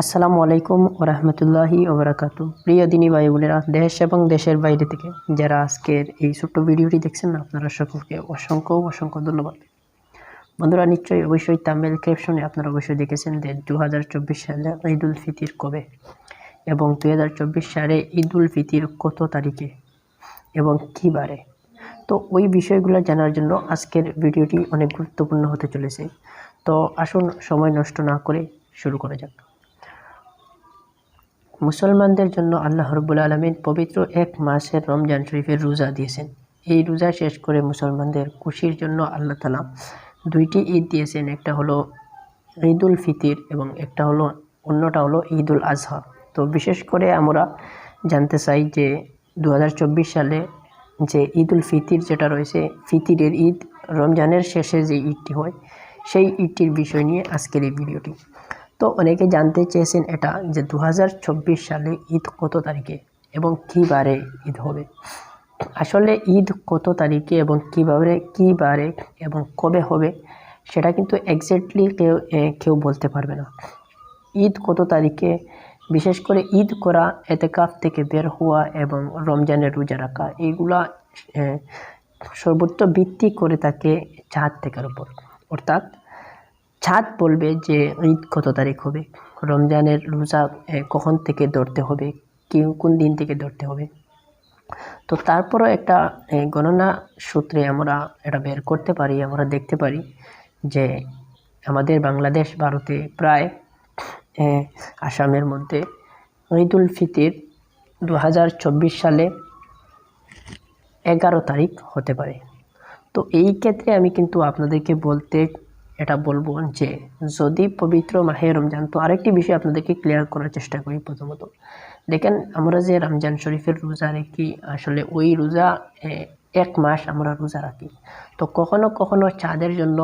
আসসালামু আলাইকুম ওরহমতুল্লাহি ওবরাকাতু প্রিয় দিনী ভাই বোনেরা, দেশ এবং দেশের বাইরে থেকে যারা আজকের এই ছোট্ট ভিডিওটি দেখছেন, আপনারা সকলকে অসংখ্য অসংখ্য ধন্যবাদ। বন্ধুরা, নিশ্চয়ই অবশ্যই তামিল ক্যাপশনে আপনারা অবশ্যই দেখেছেন যে দু সালে ঈদ উল ফিতির কবে এবং দু হাজার চব্বিশ সালে ঈদ উল ফিতির কত তারিখে এবং কী বারে তো ওই বিষয়গুলো জানার জন্য আজকের ভিডিওটি অনেক গুরুত্বপূর্ণ হতে চলেছে। তো আসুন সময় নষ্ট না করে শুরু করা যাক। মুসলমানদের জন্য আল্লাহ রব্বুল আলমিন পবিত্র এক মাসের রমজান শরীফের রোজা দিয়েছেন। এই রোজা শেষ করে মুসলমানদের খুশির জন্য আল্লাহ তালা দুইটি ঈদ দিয়েছেন। একটা হলো ঈদ উল ফিতির এবং একটা হলো, অন্যটা হলো ঈদ উল আজহা। তো বিশেষ করে আমরা জানতে চাই যে দু হাজার চব্বিশ সালে যে ঈদ উল ফিতির যেটা রয়েছে, ফিতিরের ঈদ, রমজানের শেষে যে ঈদটি হয়, সেই ঈদটির বিষয় নিয়ে আজকের এই ভিডিওটি। তো অনেকে জানতে চেয়েছেন এটা যে দু সালে ঈদ কত তারিখে এবং কী বারে ঈদ হবে? আসলে ঈদ কত তারিখে এবং কীভাবে কী বারে এবং কবে হবে সেটা কিন্তু এক্স্যাক্টলি কেউ কেউ বলতে পারবে না। ঈদ কত তারিখে? বিশেষ করে ঈদ করা, এতেকাফ থেকে বের হওয়া এবং রমজানের রোজা রাখা এইগুলা সর্বোচ্চ ভিত্তি করে থাকে চাঁদ থেকে উপর। অর্থাৎ চাঁদ বলবে যে ঈদ কত তারিখ হবে? রমজানের রোজা কখন থেকে ধরতে হবে? কেউ কোন দিন থেকে ধরতে হবে? তো তারপরও একটা গণনা সূত্রে আমরা এটা বের করতে পারি, আমরা দেখতে পারি যে আমাদের বাংলাদেশ, ভারতে প্রায় আসামের মধ্যে ঈদুল ফিতির দু হাজার চব্বিশ সালে এগারো তারিখ হতে পারে। তো এই ক্ষেত্রে আমি কিন্তু আপনাদেরকে বলতে এটা বলব যে যদি পবিত্র মাহে রমজান, তো আরেকটি বিষয় আপনাদেরকে ক্লিয়ার করার চেষ্টা করি প্রথমত। দেখেন, আমরা যে রমজান শরীফের রোজা রাখি আসলে ওই রোজা এক মাস আমরা রোজা রাখি। তো কখনো কখনো চাঁদের জন্য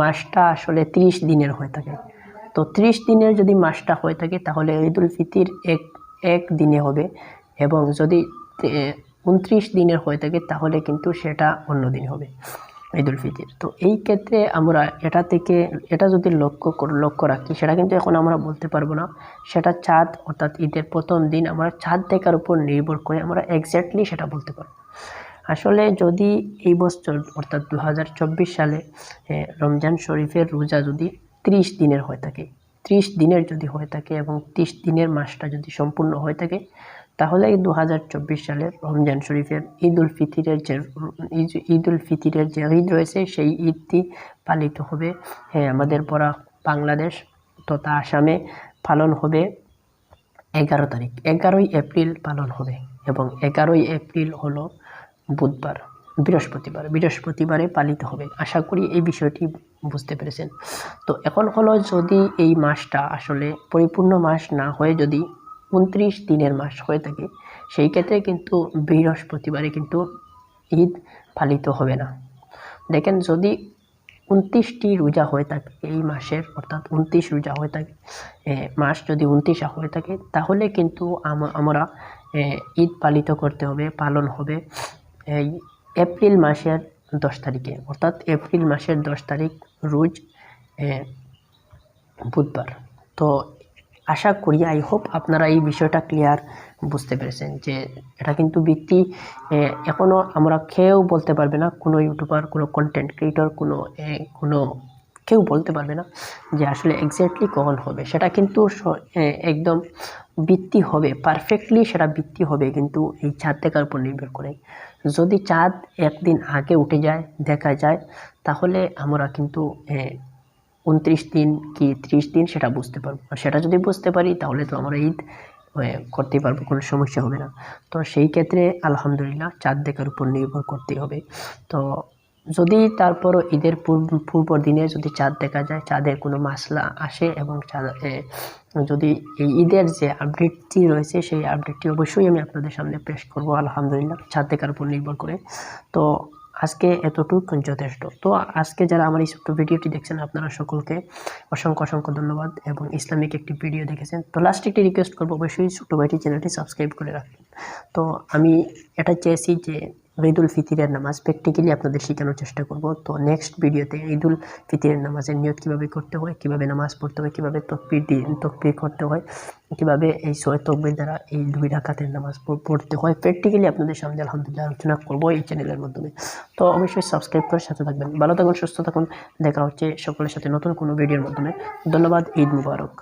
মাসটা আসলে ত্রিশ দিনের হয়ে থাকে। তো ত্রিশ দিনের যদি মাসটা হয়ে থাকে, তাহলে ঈদুল ফিতির এক এক দিনে হবে এবং যদি উনত্রিশ দিনের হয়ে থাকে, তাহলে কিন্তু সেটা অন্য দিন হবে। ঈদ উল ফিতির। তো এই ক্ষেত্রে আমরা এটা থেকে, এটা যদি লক্ষ্য লক্ষ্য রাখি, সেটা কিন্তু এখন আমরা বলতে পারব না। সেটা চাঁদ, অর্থাৎ ঈদের প্রথম দিন আমরা চাঁদ দেখার উপর নির্ভর করে আমরা এক্স্যাক্টলি সেটা বলতে পারব। আসলে যদি এই বছর, অর্থাৎ দু হাজার চব্বিশ সালে রমজান শরীফের রোজা যদি ত্রিশ দিনের হয়ে থাকে ত্রিশ দিনের যদি হয়ে থাকে এবং ত্রিশ দিনের মাসটা যদি সম্পূর্ণ হয়ে থাকে, তাহলে দু হাজার চব্বিশ সালের রমজান শরীফের ঈদ উল ফিতিরের যে ঈদ- উল ফিতিরের যে ঈদ রয়েছে, সেই ঈদটি পালিত হবে। হ্যাঁ আমাদের পরা বাংলাদেশ তথা আসামে পালন হবে এগারো তারিখ। এগারোই এপ্রিল পালন হবে এবং এগারোই এপ্রিল হলো বুধবার, বৃহস্পতিবার। বৃহস্পতিবারে পালিত হবে। আশা করি এই বিষয়টি বুঝতে পেরেছেন। তো এখন হলো যদি এই মাসটা আসলে পরিপূর্ণ মাস না হয়ে যদি উনত্রিশ দিনের মাস হয়ে থাকে, সেই ক্ষেত্রে কিন্তু বৃহস্পতিবারে কিন্তু ঈদ পালিত হবে না। দেখেন যদি উনত্রিশটি রোজা হয়ে থাকে এই মাসের, অর্থাৎ উনত্রিশ রোজা হয়ে থাকে মাস যদি উনত্রিশা হয়ে থাকে, তাহলে কিন্তু আমরা ঈদ পালিত করতে হবে, পালন হবে। এই এপ্রিল মাসের দশ তারিখে, অর্থাৎ এপ্রিল মাসের দশ তারিখ রোজ বুধবার। তো আশা করি আই হোপ আপনারা এই বিষয়টা ক্লিয়ার বুঝতে পেরেছেন যে এটা কিন্তু ব্যক্তি এখনও আমরা খেয়েও বলতে পারবে না কোনো ইউটিউবার কোনো কন্টেন্ট ক্রিয়েটর কোনো কোনো কেউ বলতে পারবে না যে আসলে এক্স্যাক্টলি কখন হবে। সেটা কিন্তু একদম বৃত্তি হবে পারফেক্টলি সেটা বৃত্তি হবে কিন্তু এই চাঁদ দেখার উপর নির্ভর করে। যদি চাঁদ একদিন আগে উঠে যায়, দেখা যায়, তাহলে আমরা কিন্তু উনত্রিশ দিন কি ত্রিশ দিন সেটা বুঝতে পারব। আর সেটা যদি বুঝতে পারি, তাহলে তো আমরা ঈদ করতে পারব, কোনো সমস্যা হবে না। তো সেই ক্ষেত্রে আলহামদুলিল্লাহ চাঁদ দেখার উপর নির্ভর করতেই হবে। তো যদি তারপরও ঈদের পূর্ব দিনে যদি চাঁদ দেখা যায় চাঁদের কোনো মাসলা আসে এবং চাঁদ যদি এই ঈদের যে আপডেটটি রয়েছে, সেই আপডেটটি অবশ্যই আমি আপনাদের সামনে পেশ করব, আলহামদুলিল্লাহ। চাঁদ দেখার উপর নির্ভর করে। তো আজকে এতটুকু যথেষ্ট। তো আজকে যারা আমার এই ছোট্ট ভিডিওটি দেখছেন, আপনারা সকলকে অসংখ্য অসংখ্য ধন্যবাদ এবং ইসলামিক একটি ভিডিও দেখেছেন। তো লাস্ট একটি রিকোয়েস্ট করব, অবশ্যই ছোটো ভাইটি চ্যানেলটি সাবস্ক্রাইব করে রাখবেন। তো আমি এটা চেয়েছি যে ঈদুল ফিতরের নামাজ প্র্যাকটিক্যালি আপনাদের শেখানোর চেষ্টা করব। তো নেক্সট ভিডিওতে ঈদুল ফিতিরের নামাজের নিয়ত কীভাবে করতে হয়, কীভাবে নামাজ পড়তে হয়, কীভাবে তকবির তকবির করতে হয়, কীভাবে এই ছয় তকবির দ্বারা এই দুই ডাকাতের নামাজ পড়তে হয় প্র্যাকটিক্যালি আপনাদের সামনে আলহামদুলিল্লাহ আলোচনা করব এই চ্যানেলের মাধ্যমে। তো অবশ্যই সাবস্ক্রাইব করে সাথে থাকবেন। ভালো থাকুন, সুস্থ থাকুন। দেখা হচ্ছে সকলের সাথে নতুন কোনো ভিডিওর মাধ্যমে। ধন্যবাদ, ঈদ মুবারক।